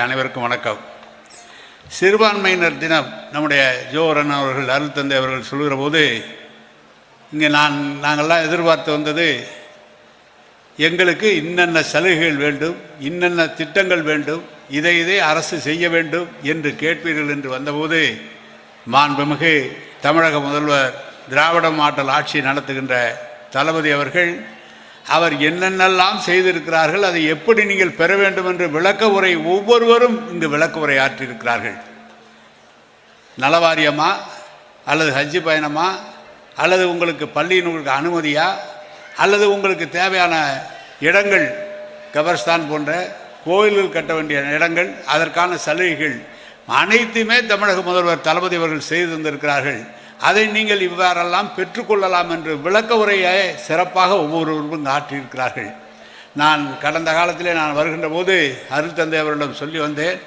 அனைவருக்கும் வணக்கம். சிறுபான்மையினர் தினம் நம்முடைய ஜோரன் அவர்கள் அருள் தந்தை அவர்கள் சொல்கிற போது இங்கே நான் நாங்கள்லாம் எதிர்பார்த்து வந்தது எங்களுக்கு இன்னென்ன சலுகைகள் வேண்டும் இன்னென்ன திட்டங்கள் வேண்டும் இதை இதை அரசு செய்ய வேண்டும் என்று கேட்பீர்கள் என்று வந்தபோது மாண்புமிகு தமிழக முதல்வர் திராவிட மாற்றல் ஆட்சி நடத்துகின்ற தளபதி அவர்கள் அவர் என்னென்னலாம் செய்திருக்கிறார்கள் அதை எப்படி நீங்கள் பெற வேண்டும் என்று விளக்க உரை ஒவ்வொருவரும் இங்கு விளக்க உரை ஆற்றியிருக்கிறார்கள். நலவாரியமா அல்லது ஹஜ்ஜி பயணமா அல்லது உங்களுக்கு பள்ளியின் உங்களுக்கு அனுமதியா அல்லது உங்களுக்கு தேவையான இடங்கள் கபர்ஸ்தான் போன்ற கோயில்கள் கட்ட வேண்டிய இடங்கள் அதற்கான சலுகைகள் அனைத்துமே தமிழக முதல்வர் தளபதி அவர்கள் செய்து தந்திருக்கிறார்கள். அதை நீங்கள் இவ்வாறெல்லாம் பெற்றுக்கொள்ளலாம் என்று விளக்க உரையை சிறப்பாக ஒவ்வொருவரும் ஆற்றியிருக்கிறார்கள் நான் கடந்த காலத்திலே நான் வருகின்ற போது அருள் தந்தை அவரிடம் சொல்லி வந்தேன்.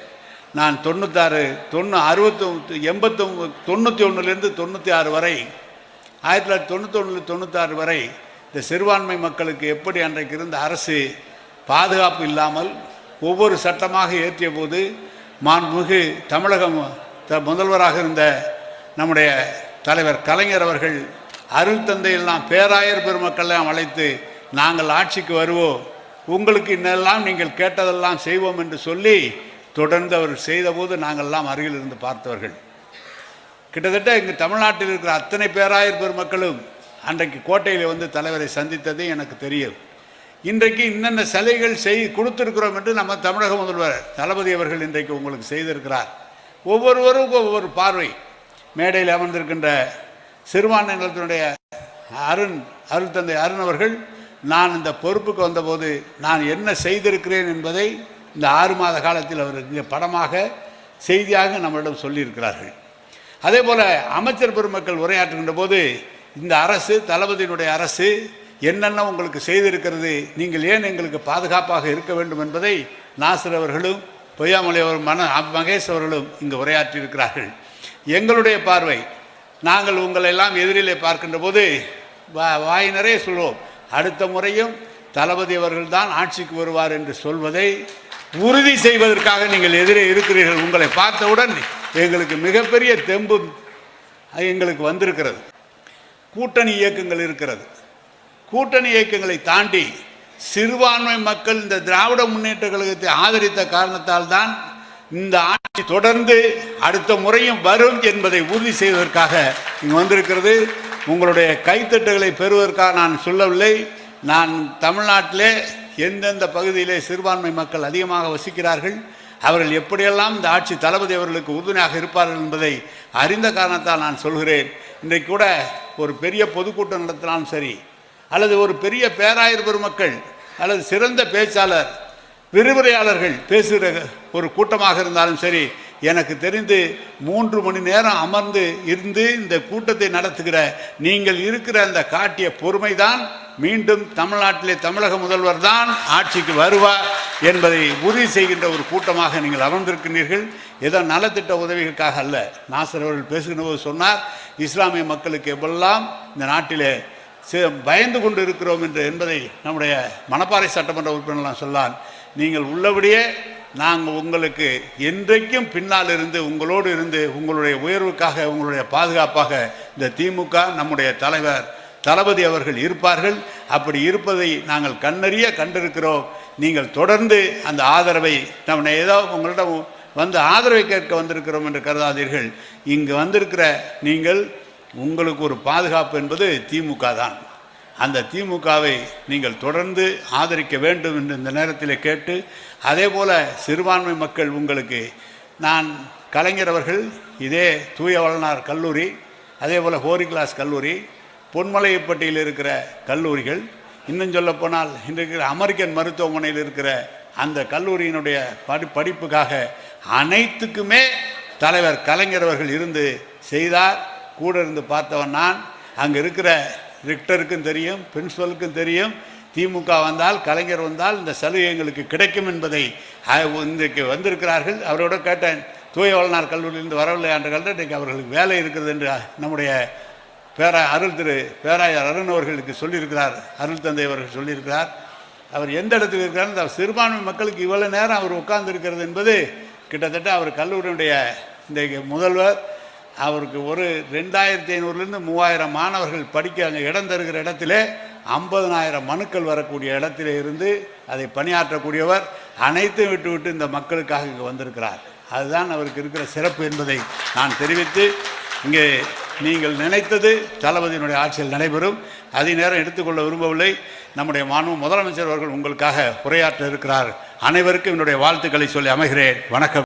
நான் தொண்ணூத்தாறு தொண்ணூ அறுபத்தி எண்பத்தொம்பது தொண்ணூற்றி ஒன்றுலேருந்து தொண்ணூற்றி ஆறு வரை ஆயிரத்தி தொள்ளாயிரத்தி தொண்ணூத்தொன்று தொண்ணூத்தாறு வரை இந்த சிறுபான்மை மக்களுக்கு எப்படி அன்றைக்கு இருந்த அரசு பாதுகாப்பு இல்லாமல் ஒவ்வொரு சட்டமாக ஏற்றிய போது மாண்புமிகு தமிழகம் த முதல்வராக இருந்த நம்முடைய தலைவர் கலைஞர் அவர்கள் அருள் தந்தையெல்லாம் பேராயர் பெருமக்கள்லாம் அழைத்து நாங்கள் ஆட்சிக்கு வருவோம். உங்களுக்கு இன்னெல்லாம் நீங்கள் கேட்டதெல்லாம் செய்வோம் என்று சொல்லி தொடர்ந்து அவர் செய்தபோது நாங்கள்லாம் அருகில் இருந்து பார்த்தவர்கள். கிட்டத்தட்ட இங்கு தமிழ்நாட்டில் இருக்கிற அத்தனை பேராயர் பெருமக்களும் அன்றைக்கு கோட்டையில் வந்து தலைவரை சந்தித்தது எனக்கு தெரியும். இன்றைக்கு இன்னென்ன சலுகைகள் செய் கொடுத்திருக்கிறோம் என்று நம்ம தமிழக முதல்வர் தளபதி அவர்கள் இன்றைக்கு உங்களுக்கு செய்திருக்கிறார். ஒவ்வொருவருக்கும் ஒவ்வொரு பார்வை. மேடையில் அமர்ந்திருக்கின்ற சிறுபான்மையினத்தினுடைய அருண் அருள் தந்தை அருண் அவர்கள் நான் இந்த பொறுப்புக்கு வந்தபோது நான் என்ன செய்திருக்கிறேன் என்பதை இந்த ஆறு மாத காலத்தில் அவர் இங்கே படமாக செய்தியாக நம்மளிடம் சொல்லியிருக்கிறார்கள். அதே போல் அமைச்சர் பெருமக்கள் உரையாற்றுகின்ற போது இந்த அரசு தளபதியினுடைய அரசு என்னென்ன உங்களுக்கு செய்திருக்கிறது நீங்கள் ஏன் எங்களுக்கு பாதுகாப்பாக இருக்க வேண்டும் என்பதை நாசர் அவர்களும் பொய்யாமலை அவர் மன மகேஷ் அவர்களும் இங்கு உரையாற்றியிருக்கிறார்கள். எங்களுடைய பார்வை. நாங்கள் உங்களை எல்லாம் எதிரிலே பார்க்கின்ற போது வா வாய் நிறைய சொல்வோம். அடுத்த முறையும் தளபதி அவர்கள்தான் ஆட்சிக்கு வருவார் என்று சொல்வதை உறுதி செய்வதற்காக நீங்கள் எதிரே இருக்கிறீர்கள். உங்களை பார்த்தவுடன் எங்களுக்கு மிகப்பெரிய தெம்பு எங்களுக்கு வந்திருக்கிறது. கூட்டணி இயக்கங்கள் இருக்கிறது. கூட்டணி இயக்கங்களை தாண்டி சிறுபான்மை மக்கள் இந்த திராவிட முன்னேற்ற கழகத்தை ஆதரித்த காரணத்தால் தான் இந்த ஆட்சி தொடர்ந்து அடுத்த முறையும் வரும் என்பதை உறுதி செய்வதற்காக இங்கு வந்திருக்கிறது. உங்களுடைய கைத்தட்டுகளை பெறுவதற்காக நான் சொல்லவில்லை. நான் தமிழ்நாட்டிலே எந்தெந்த பகுதியிலே சிறுபான்மை மக்கள் அதிகமாக வசிக்கிறார்கள் அவர்கள் எப்படியெல்லாம் இந்த ஆட்சி தளபதி அவர்களுக்கு உறுதுணையாக இருப்பார்கள் என்பதை அறிந்த காரணத்தால் நான் சொல்கிறேன். இன்றைக்கு கூட ஒரு பெரிய பொதுக்கூட்டம் நடத்தினாலும் சரி அல்லது ஒரு பெரிய பேராயர் பெருமக்கள் அல்லது சிறந்த பேச்சாளர் விரிவுரையாளர்கள் பேசுகிற ஒரு கூட்டமாக இருந்தாலும் சரி எனக்கு தெரிந்து மூன்று மணி நேரம் அமர்ந்து இருந்து இந்த கூட்டத்தை நடத்துகிற நீங்கள் இருக்கிற அந்த காட்டிய பொறுமைதான் மீண்டும் தமிழ்நாட்டிலே தமிழக முதல்வர் தான் ஆட்சிக்கு வருவார் என்பதை உறுதி செய்கின்ற ஒரு கூட்டமாக நீங்கள் அமர்ந்திருக்கிறீர்கள். ஏதோ நலத்திட்ட உதவிகளுக்காக அல்ல நாசர் அவர்கள் பேசுகிற போது சொன்னார் இஸ்லாமிய மக்களுக்கு எவ்வளெல்லாம் இந்த நாட்டிலே பயந்து கொண்டு இருக்கிறோம் என்று என்பதை நம்முடைய மணப்பாறை சட்டமன்ற உறுப்பினர்லாம் சொல்லான் நீங்கள் உள்ளபடியே நாங்கள் உங்களுக்கு என்றைக்கும் பின்னால் இருந்து உங்களோடு இருந்து உங்களுடைய உயர்வுக்காக உங்களுடைய பாதுகாப்பாக இந்த திமுக நம்முடைய தலைவர் தளபதி அவர்கள் இருப்பார்கள். அப்படி இருப்பதை நாங்கள் கண்ணறிய கண்டிருக்கிறோம். நீங்கள் தொடர்ந்து அந்த ஆதரவை நம்ம ஏதோ உங்களிடம் வந்து ஆதரவை கேட்க வந்திருக்கிறோம் என்று கருதாதீர்கள். இங்கு வந்திருக்கிற நீங்கள் உங்களுக்கு ஒரு பாதுகாப்பு என்பது திமுக தான். அந்த திமுகவை நீங்கள் தொடர்ந்து ஆதரிக்க வேண்டும் என்று இந்த நேரத்தில் கேட்டு அதே போல் சிறுபான்மை மக்கள் உங்களுக்கு நான் கலைஞர் அவர்கள் இதே தூய வளனார் கல்லூரி அதே போல் ஹோரி கிளாஸ் கல்லூரி பொன்மலைப்பட்டியில் இருக்கிற கல்லூரிகள் இன்னும் சொல்லப்போனால் இன்றைக்கு அமெரிக்கன் மருத்துவமனையில் இருக்கிற அந்த கல்லூரியினுடைய படி படிப்புக்காக அனைத்துக்குமே தலைவர் கலைஞர் அவர்கள் இருந்து செய்தார். கூட இருந்து பார்த்தவன் நான். அங்கே இருக்கிற ரிக்டருக்கும் தெரியும் பிரின்சிபலுக்கும் தெரியும். திமுக வந்தால் கலைஞர் வந்தால் இந்த சலுகை எங்களுக்கு கிடைக்கும் என்பதை இன்றைக்கு வந்திருக்கிறார்கள். அவரோட கேட்டேன் தூய வளனார் கல்லூரியிலிருந்து வரவில்லை என்ற கல்வி இன்றைக்கு அவர்களுக்கு வேலை இருக்கிறது என்று நம்முடைய பேரா அருள் திரு பேராயர் அருண் அவர்களுக்கு சொல்லியிருக்கிறார். அருள் தந்தை அவர்கள் சொல்லியிருக்கிறார். அவர் எந்த இடத்தில் இருக்கிறார் இந்த சிறுபான்மை மக்களுக்கு இவ்வளோ நேரம் அவர் உட்கார்ந்து இருக்கிறது என்பது கிட்டத்தட்ட அவர் கல்லூரியுடைய இந்த முதல்வர் அவருக்கு ஒரு ரெண்டாயிரத்தி ஐநூறுலேருந்து மூவாயிரம் மாணவர்கள் படிக்க அங்கே இடம் தருகிற இடத்திலே ஐம்பதனாயிரம் மனுக்கள் வரக்கூடிய இடத்திலே இருந்து அதை பணியாற்றக்கூடியவர் அனைத்தும் விட்டு விட்டு இந்த மக்களுக்காக இங்கே வந்திருக்கிறார். அதுதான் அவருக்கு இருக்கிற சிறப்பு என்பதை நான் தெரிவித்து இங்கே நீங்கள் நினைத்தது தளபதியினுடைய ஆட்சியில் நடைபெறும். அதே நேரம் எடுத்துக்கொள்ள விரும்பவில்லை. நம்முடைய மாண்பு முதலமைச்சர் அவர்கள் உங்களுக்காக உரையாற்ற இருக்கிறார். அனைவருக்கும் என்னுடைய வாழ்த்துக்களை சொல்லி அமைகிறேன். வணக்கம்.